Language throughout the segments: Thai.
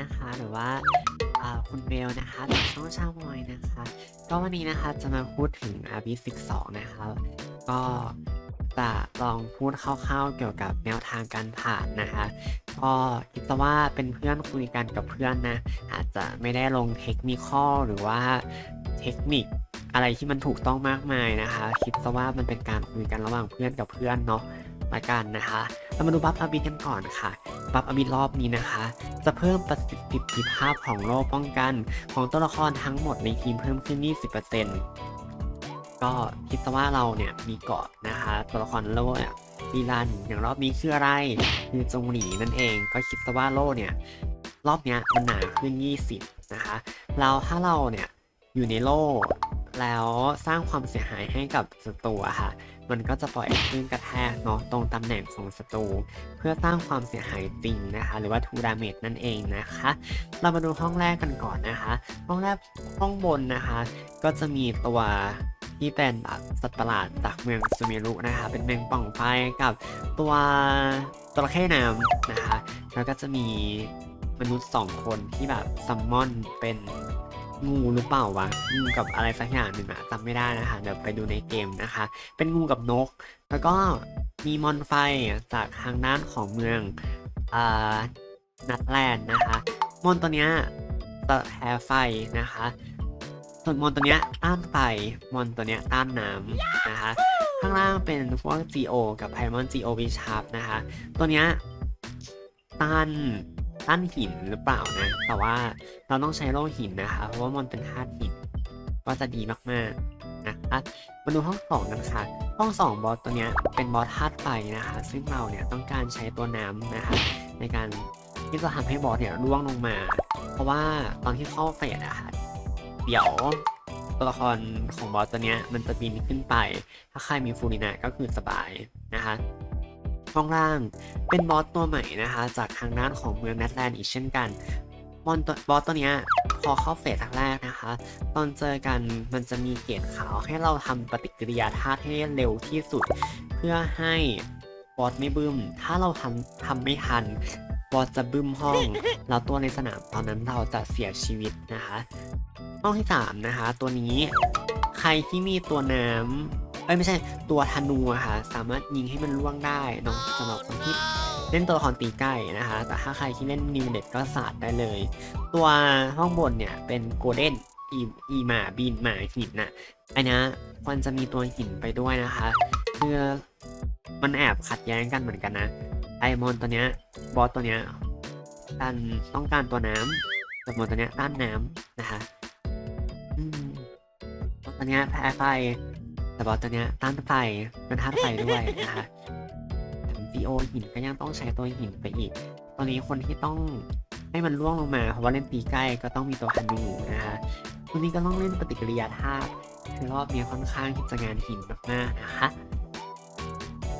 นะคะ หรือว่าคุณเบลนะคะจากช่องชาวมอยนะคะ ก็วันนี้นะคะจะมาพูดถึงอาบิสิกสองนะคะ ก็จะลองพูดคร่าวๆเกี่ยวกับแนวทางการผ่านนะคะ ก็คิดว่าเป็นเพื่อนคุยกันกับเพื่อนนะ อาจจะไม่ได้ลงเทคนิคอหรือว่าเทคนิคอะไรที่มันถูกต้องมากมายนะคะ คิดซะว่ามันเป็นการคุยกันระหว่างเพื่อนกับเพื่อนเนาะละกันนะคะเรามาดูบัฟอาบิกันก่อนค่ะ บัฟอาบิรอบนี้นะคะ จะเพิ่มประสิทธิภาพของโล่ป้องกันของตัวละครทั้งหมดในทีมเพิ่มขึ้น 20%ก็คิดซะว่าเราเนี่ยมีเกาะนะคะ ตัวละครโล่เนี่ยดีลันอย่างรอบนี้คืออะไรคือจงหลีนั่นเอง ก็คิดซะว่าโล่เนี่ยรอบเนี้ยมันหนาขึ้น 20 นะคะแล้วถ้าเราเนี่ยอยู่ในโล่ แล้วสร้างความเสียหายให้กับศัตรูค่ะ มันก็จะปล่อยคลื่นกระแทกเนาะตรงตำแหน่งของศัตรูเพื่อสร้างความเสียหายจริงนะคะ หรือว่า2 damage นั่นเองนะคะ เรามาดูห้องแรกกันก่อนนะคะ ห้องแรกห้องบนนะคะ ก็จะมีตัวที่เป็นแบบสัตว์ประหลาดจากเมืองซูเมรุนะคะ เป็นแมงป่องไฟกับตัวจระเข้น้ำนะคะ แล้วก็จะมีมนุษย์สองคนที่แบบซัมมอนเป็น งูหรือเปล่าวะงูกับอะไรสักอย่างหนึ่งอะจำไม่ได้นะคะเดี๋ยวไปดูในเกมนะคะ เป็นงูกับนก แล้วก็มีมอนไฟจากทางด้านของเมืองอ่านัดแลนด์นะคะ มอนตัวเนี้ยจะแพ้ไฟนะคะ ส่วนมอนตัวเนี้ยต้านไฟมอนตัวเนี้ยต้านน้ำนะคะ ข้างล่างเป็นพวก GO กับไพมอน GO v s h a r p นะคะ ตัวเนี้ยต้าน ต้านหินหรือเปล่านะ แต่ว่าเราต้องใช้โล่หินนะคะ เพราะว่ามอนเป็นธาตุหิน ก็จะดีมากๆนะคะมาดูห้องสองกันค่ะ ห้องสองบอสตัวเนี้ยเป็นบอสธาตุไฟนะคะ ซึ่งเราเนี่ยต้องการใช้ตัวน้ำนะคะ ในการที่จะทำให้บอสเนี่ยร่วงลงมา เพราะว่าตอนที่เข้าเฟสอะค่ะเดี๋ยวตัวละครของบอสตัวเนี้ยมันจะบินขึ้นไป ถ้าใครมีฟูรินะก็คือสบายนะคะ ห้องล่าง เป็นบอสตัวใหม่นะคะ จากทางด้านของเมืองแนทแลนด์อีกเช่นกันมอนตัวบอสตัวเนี้ยพอเข้าเฟสแรกนะคะ ตอนเจอกันมันจะมีเกรดขาวให้เราทำปฏิกิริยาธาตุให้เร็วที่สุด เพื่อให้บอสไม่บึ้ม ถ้าเราทำทำไม่ทันบอสจะบึ้มห้องแล้วตัวในสนามตอนนั้นเราจะเสียชีวิตนะคะห้องที่สามนะคะ ตัวนี้ใครที่มีตัวน้ำ เอ้ยไม่ใช่ตัวธนูอะค่ะสามารถยิงให้มันล่วงได้เนาะสำหรับคนที่เล่นตัวละครตีใกล้นะคะ แต่ถ้าใครที่เล่นนิวเน็ตก็สาดได้เลย ตัวห้องบนเนี่ยเป็นโกลเด้นอีอีหมาบินหมาหินน่ะอันนี้ควรจะมีตัวหินไปด้วยนะคะเพื่อมันแอบขัดแย้งกันเหมือนกันนะไอมอนตัวเนี้ยบอสตัวเนี้ยการต้องการตัวน้ำแต่มอนตัวเนี้ยต้านน้ำนะคะอืมบอสตัวเนี้ยแพ้ไฟ แต่บอสตัวเนี้ยต้านไฟเป็นธาตุไฟด้วยนะคะดีโอหินก็ยังต้องใช้ตัวหินไปอีก ตอนนี้คนที่ต้องให้มันร่วงลงมา เพราะว่าเล่นตีใกล้ก็ต้องมีตัวฮันูนะคะตัวนี้ก็ต้องเล่นปฏิกิริยาธาตุคือรอบนี้ค่อนข้างที่จะงานหินมากๆนะคะ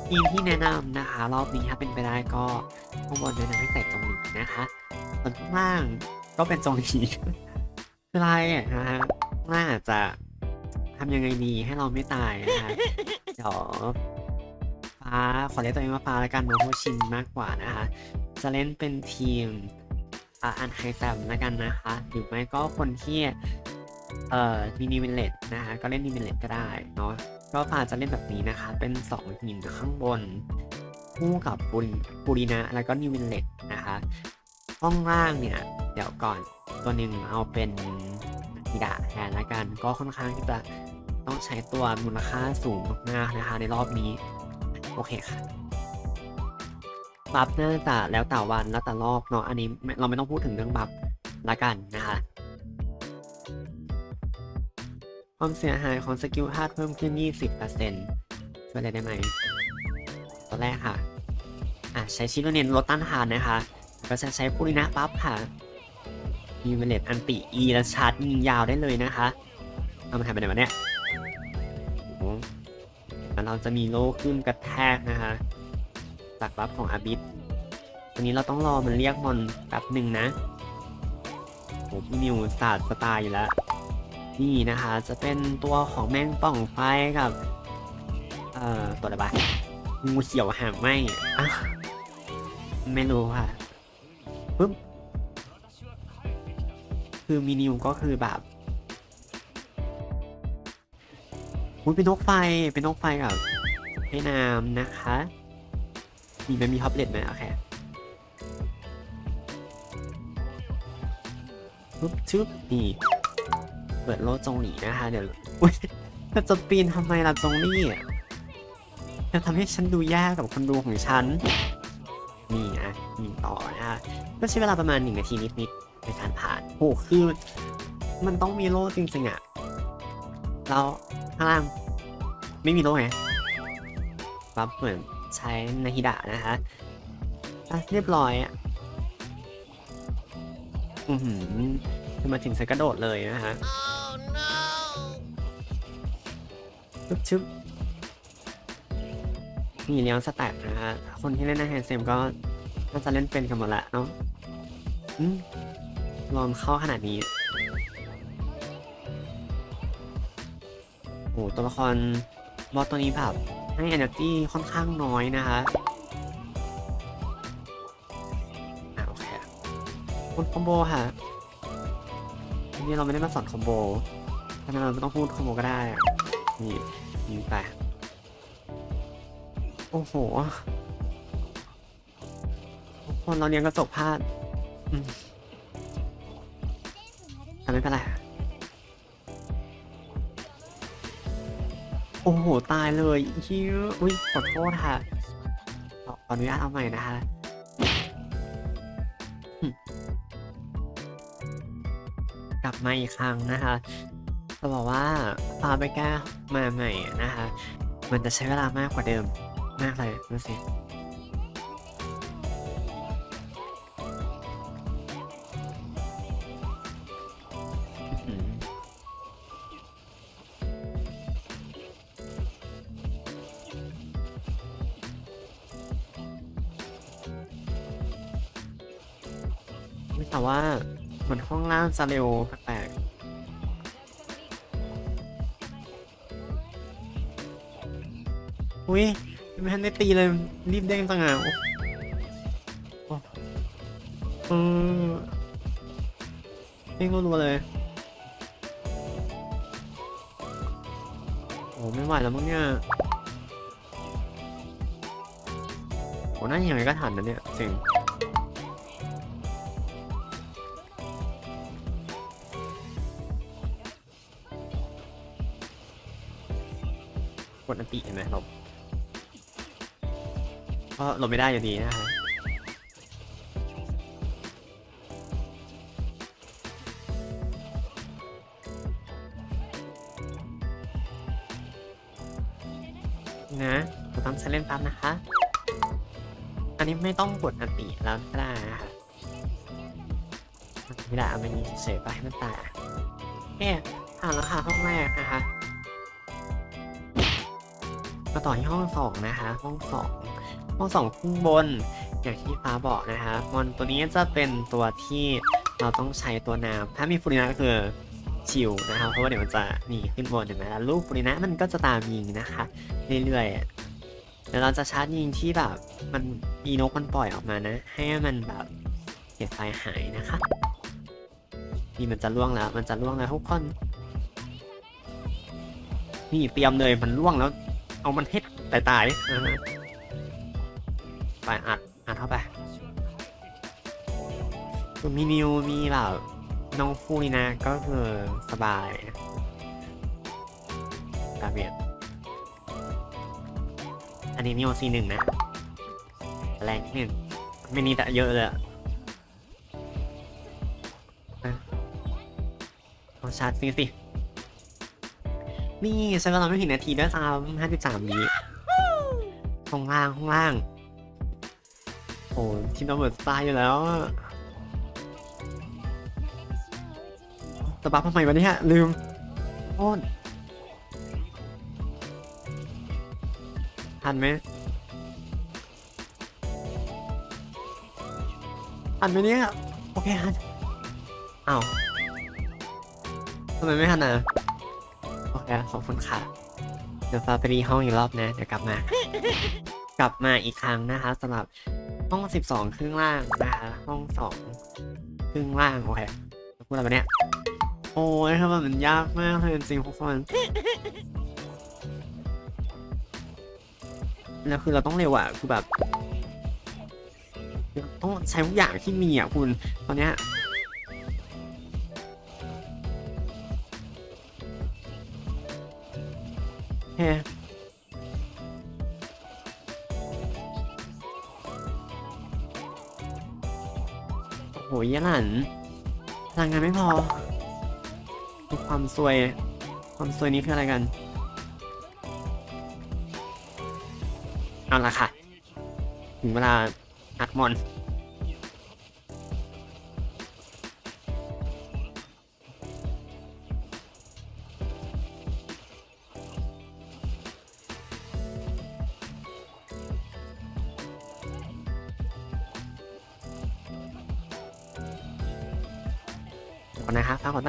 ทีมที่แนะนำนะคะ รอบนี้ถ้าเป็นไปได้ก็ข้างบนแนะนำให้ใส่จงหลีนะคะส่วนข้างล่างก็เป็นจงหลีคืออะไรอะนะฮะข้างล่างอาจจะ ทำยังไงดีให้เราไม่ตายนะคะเดี๋ยวฟ้าขอเรียกตัวเองว่าฟ้าแล้วกันเนาะเพราะชินมากกว่านะคะจะเล่นเป็นทีมอันไฮแซมแล้วกันนะคะ หรือไม่ก็คนที่เอ่อมีนิเวเลตนะคะก็เล่นนิเวเลตก็ได้เนาะก็ฟ้าจะเล่นแบบนี้นะคะ เป็น2หินข้างบน คู่กับปุริปุรินะแล้วก็นิววินเลตนะคะห้องล่างเนี่ย เดี๋ยวก่อนตัวหนึ่งเอาเป็นฮิดะแทนละกัน ก็ค่อนข้างที่จะ ต้องใช้ตัวมูลค่าสูงมากๆนะคะ ในรอบนี้ โอเคค่ะบัฟน่าจะแล้วแต่วันแล้วแต่รอบเนาะอันนี้เราไม่ต้องพูดถึงเรื่องบัฟละกันนะคะความเสียหายของสกิลธาตุเพิ่มขึ้น 20%ช่วยอะไรได้ไหมตัวแรกค่ะ อะ ใช้ชิโนเนนลดต้านทานนะคะ ก็จะใช้ปุรินะปั๊บค่ะ มีเวเลตอันติ E และชาร์จยิงยาวได้เลยนะคะ เอามาทำไปไหนวะเนี่ย แล้วเราจะมีโล่ขึ้นกระแทกนะคะจากบัฟของอาบิสวันนี้เราต้องรอมันเรียกมอนแป๊บหนึ่งนะโอ้พี่นิวศาสตร์สไตล์อยู่แล้ว นี่นะคะจะเป็นตัวของแมงป่องไฟกับ เอ่อ ตัวอะไรบ้างงูเขียวหางไหมอะไม่รู้ค่ะปึ๊บคือมีนิวก็คือแบบ อุ้ยเป็นนกไฟ เป็นนกไฟกับให้น้ำนะคะ มีมันมีท็อปเล็ตไหมโอเคปุ๊บชึบนี่ เปิดโลดจงหลีนะคะ เดี๋ยวอุ้ยเธอจะปีนทำไมล่ะจงลี่อะทำให้ฉันดูยากกับคนดูของฉัน นี่นะนี่ต่อนะคะก็ใช้เวลาประมาณหนึ่งนาทีนิดๆในการผ่านโอ้คือมันต้องมีโล่จริงๆอะ แล้วข้างล่างไม่มีโล่ไงปั๊บเหมือนใช้นาฮิดะนะคะเรียบร้อยอะอือหือคือมาถึงใส่กระโดดเลยนะคะชึบชึบมีเลี้ยงสแต็กนะคะคนที่เล่นในแฮนเซมก็น่าจะเล่นเป็นกันหมดละเนาะอืมลองเข้าขนาดนี้ โอ้ตัวละครบอสตัวนี้แบบให้ energy ค่อนข้างน้อยนะคะอ่าโอเคพูดคอมโบค่ะทีนี้เราไม่ได้มาสอนคอมโบเพราะนั้นเราไม่ต้องพูดคอมโบก็ได้ นี่ยิงไป โอ้โหคนเราเรียนกระจกพลาดอืมแต่ไม่เป็นไร โอ้โห ตายเลยฮิวอุ้ยขอโทษค่ะขออนุญาตเอาใหม่นะคะกลับมาอีกครั้งนะคะจะบอกว่าฟาเบก้ามาใหม่นะคะ มันจะใช้เวลามากกว่าเดิมมากเลยดูสิ แต่ว่าเหมือนห้องล่างจะเร็วแปลกๆอุ้ยไม่ทันได้ตีเลย รีบเด้งจังอะโอ้โอ้เออเด้งรัวๆเลยโอ้ไม่ไหวแล้วมั้งเนี่ยโอ้น่าอย่างไรก็ทันนะเนี่ยจริง ดอันติเห็นไหมหลบก็หลบไม่ได้อยู่ดีนะฮะนะเราต้องใช้เล่นปั๊บนะคะ อันนี้ไม่ต้องกดอันติแล้วก็ได้นะคะไม่ได้เอาไปนี้เฉยๆไปให้มันตายเอ๊ะผ่านแล้วค่ะห้องแรกนะคะ มาต่อที่ห้องสองนะคะ ห้องสองห้องสองข้างบน อย่างที่ฟ้าบอกนะคะมอนตัวนี้จะเป็นตัวที่เราต้องใช้ตัวน้ำถ้ามีฟูรินะก็คือชิวนะคะเพราะว่าเดี๋ยวมันจะหนีขึ้นบนเห็นไหมแล้วลูกฟูรินะมันก็จะตามยิงนะคะ เรื่อยๆเดี๋ยวเราจะชาร์จยิงที่แบบมันมีนกมันปล่อยออกมานะ ให้มันแบบเก็บไฟหายนะคะนี่มันจะล่วงแล้ว มันจะล่วงแล้วทุกคนนี่เตรียมเลยมันล่วงแล้ว เอามันให้ตายตายๆไปอัดอัดเข้าไปส่มีนิวมีแบบน้องฟูนี่นะ ก็คือสบายดาเบียดอันนี้มีโอซีหนึ่งนะ แรงนิดนึงไม่นี่แต่เยอะเลยอะอะเอาชาร์จสิสิ นี่ใช้เวลาไม่ถึงนาทีด้วยซ้ำห้าสิบสามวิห้องล่างห้องล่าง โอ้ทีมตำรวจตายอยู่แล้วอะบัฟทำไมวะเนี่ยลืมโอ้นทันไหมทันไหมเนี่ย โอเคทันอ้าวทำไมไม่ทันอะ โอเคขอบคุณค่ะ เดี๋ยวฟ้าไปรีห้องอีกรอบนะ เดี๋ยวกลับมา กลับมาอีกครั้งนะคะสำหรับห้อง 12 ครึ่งล่างนะคะห้อง 2 ครึ่งล่าง โอเคพูดอะไรเนี่ย โอ้ยทำไมมันยากมากเลยจริงๆทุกคนแล้วคือเราต้องเร็วอะคือแบบ ต้องใช้ทุกอย่างที่มีอะคุณ ตอนเนี้ย โอเคโอ้โหยะหลันพลังงานไม่พอดูความซวย ความซวยนี้คืออะไรกัน เอาละค่ะ ถึงเวลาอัดมอน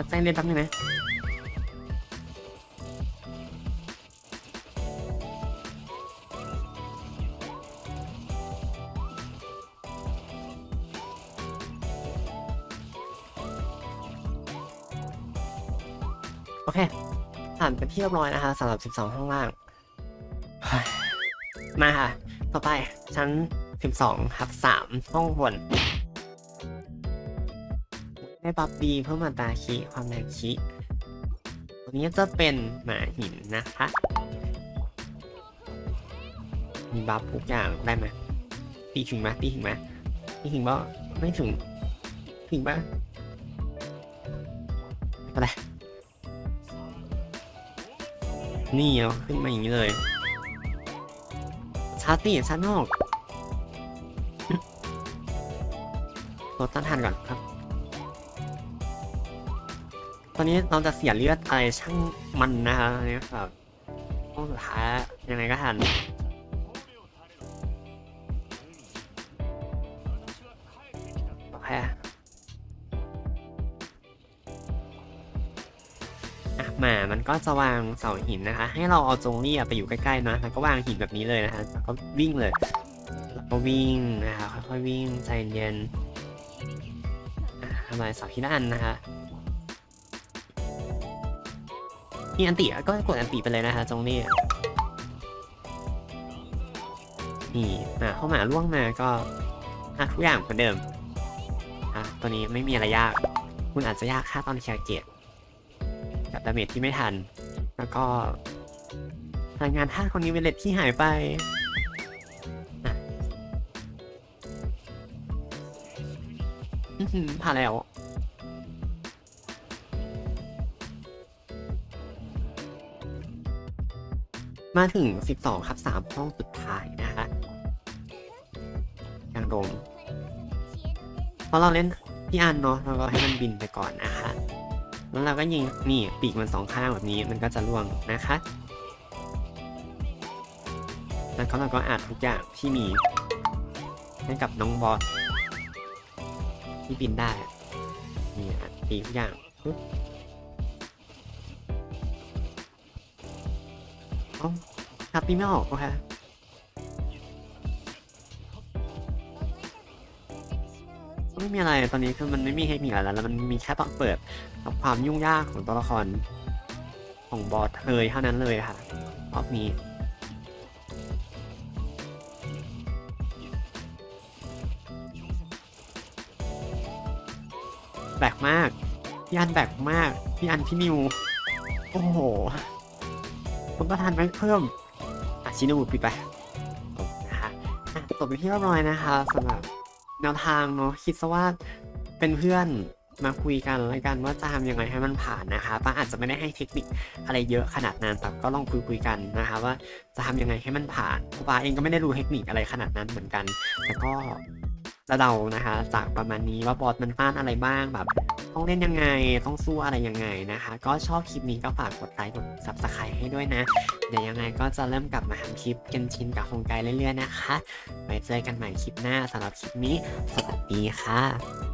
รับฟังก่อนตั้งเล่นแป๊บนึงนะโอเคผ่านไปที่เรียบร้อยนะคะสำหรับ 12 ห้องล่าง มาค่ะ ต่อไปชั้น 12ทับ3ห้องบน ได้บัฟดีเพิ่มมาตาคีความแรงคีตัวนี้จะเป็นหมาหินนะคะ มีบัฟทุกอย่างได้ไหมตีถึงไหมตีถึงไหมตีถึงบ่ไม่ถึง ถึงปะไม่เป็นไรนี่เอาขึ้นมาอย่างนี้เลยชาร์ตีชาร์นอกลดต้านทานก่อนครับ อนนี้เราจะเสียเลือดอะไรช่างมันนะคะอันนี้แบบห้องสุดท้ายยังไงก็ทันโอเคอะหมามันก็จะวางเสาหินนะคะ ให้เราเอาจงเลี่ยไปอยู่ใกล้ๆนะแล้วก็วางหินแบบนี้เลยนะคะแล้วก็วิ่งเลยแล้วก็วิ่งนะคะค่อยๆวิ่งใจเย็นอะทำลายเสาทีละอันนะคะ มีอันติก็กดอันติไปเลยนะคะจงนี่นี่มาเข้ามาล่วงมาก็อะทุกอย่างเหมือนเดิมอะตัวนี้ไม่มีอะไรยาก คุณอาจจะยากค่าตอนเคลียร์เกตกับดาเมจที่ไม่ทัน แล้วก็พลังงานธาตุคนนี้เวเลตที่หายไปผ่านแล้ว มาถึง 12 ครับ 3 ห้องสุดท้ายนะคะอย่างโดมเพราะเราเล่นพี่อันเนาะเราก็ให้มันบินไปก่อนนะคะแล้วเราก็ยิงนี่ปีกมันสองข้างแบบนี้มันก็จะล่วงนะคะ แล้วก็เราก็อัดทุกอย่างที่มีให้กับน้องบอสที่บินได้นี่อัดปีกทุกอย่างปึ๊บเอ้า ครับปีไม่ออกโอเคไม่มีอะไรตอนนี้คือมันไม่มีเทคนิคอะไรแล้ว มันมีแค่ตอนเปิดกับความยุ่งยากของตัวละคร ของบอสเลยเท่านั้นเลยค่ะรอบนี้แบกมากพี่อันแบกมากพี่อันพี่นิว โอ้โหคุณประธานแบงค์เพิ่ม ชินูปิดไปจบนะคะจบไปที่เรียบร้อยนะคะสำหรับแนวทางเนาะคิดซะว่าเป็นเพื่อนมาคุยกันแล้วกันว่าจะทำยังไงให้มันผ่านนะคะป้าอาจจะไม่ได้ให้เทคนิคอะไรเยอะขนาดนั้นแต่ก็ลองคุยคุยๆกันนะคะ ว่าจะทำยังไงให้มันผ่านป้าเองก็ไม่ได้รู้เทคนิคอะไรขนาดนั้นเหมือนกันแต่ก็ระเดานะคะ จากประมาณนี้ว่าบอสมันต้านอะไรบ้างแบบ ต้องเล่นยังไงต้องสู้อะไรยังไงนะคะ ก็ชอบคลิปนี้ก็ฝากกดไลค์กด subscribe ให้ด้วยนะ เดี๋ยวยังไงก็จะเริ่มกลับมาทำคลิปกันชินกับโคงไกลเรื่อยๆนะคะไว้เจอกันใหม่คลิปหน้าสำหรับคลิปนี้ สวัสดีค่ะ